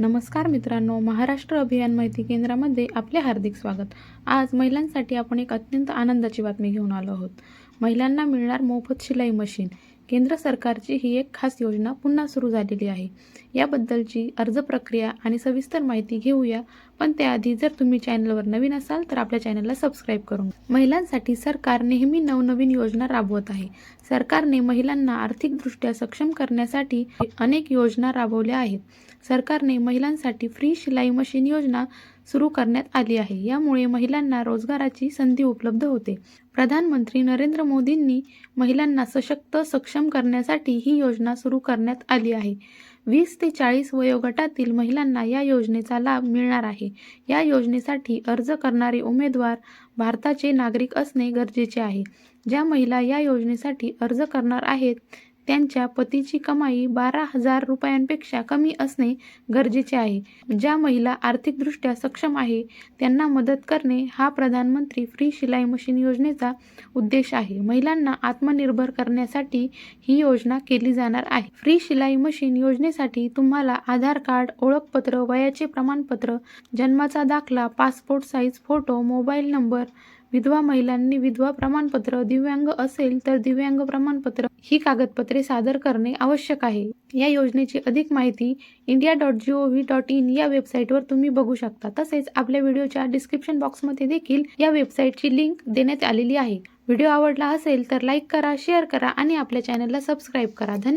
नमस्कार मित्रांनो महाराष्ट्र अभियान माहिती केंद्रामध्ये आपले हार्दिक स्वागत. आज महिलांसाठी आपण एक अत्यंत आनंदाची बातमी घेऊन आलो आहोत. महिलांना मिळणार मोफत शिलाई मशीन. केंद्र सरकारची ही एक खास योजना पुन्हा सुरू झालेली आहे. याबद्दलची अर्ज प्रक्रिया आणि सविस्तर माहिती घेऊया पण त्याआधी जर तुम्ही चॅनलवर नवीन असाल तर आपल्या चॅनलला सबस्क्राईब करून महिलांसाठी सरकार नेहमी नवनवीन योजना राबवत आहे. सरकारने महिलांना आर्थिकदृष्ट्या सक्षम करण्यासाठी अनेक योजना राबवल्या आहेत. सरकारने महिलांसाठी फ्री शिलाई मशीन योजना सुरू करण्यात आली आहे. यामुळे महिलांना रोजगाराची संधी उपलब्ध होते. प्रधानमंत्री नरेंद्र मोदींनी महिलांना सशक्त सक्षम करण्यासाठी ही योजना सुरू करण्यात आली आहे. वीस ते चाळीस वयोगटातील महिलांना या योजनेचा लाभ मिळणार आहे. या योजनेसाठी अर्ज करणारे उमेदवार भारताचे नागरिक असणे गरजेचे आहे. ज्या महिला या योजनेसाठी अर्ज करणार आहेत त्यांच्या पतीची कमाई बारा हजार रुपयांपेक्षा कमी असणे गरजेचे आहे. ज्या महिला आर्थिकदृष्ट्या सक्षम आहे त्यांना मदत करणे हा प्रधानमंत्री फ्री शिलाई मशीन योजनेचा उद्देश आहे. महिलांना आत्मनिर्भर करण्यासाठी ही योजना केली जाणार आहे. फ्री शिलाई मशीन योजनेसाठी तुम्हाला आधार कार्ड ओळखपत्र वयाचे प्रमाणपत्र जन्माचा दाखला passport size photo mobile number विधवा महिलांनी विधवा प्रमाणपत्र दिव्यांग असेल तर दिव्यांग प्रमाणपत्र ही कागदपत्रे सादर करणे आवश्यक आहे. या योजनेची अधिक माहिती India dot G O V dot in या वेबसाईटवर तुम्ही बघू शकता. तसेच आपल्या व्हिडिओच्या डिस्क्रिप्शन बॉक्समध्ये देखील या वेबसाईटची लिंक देण्यात आलेली आहे. व्हिडिओ आवडला असेल तर लाईक करा शेअर करा आणि आपल्या चॅनलला सबस्क्राईब करा. धन्यवाद.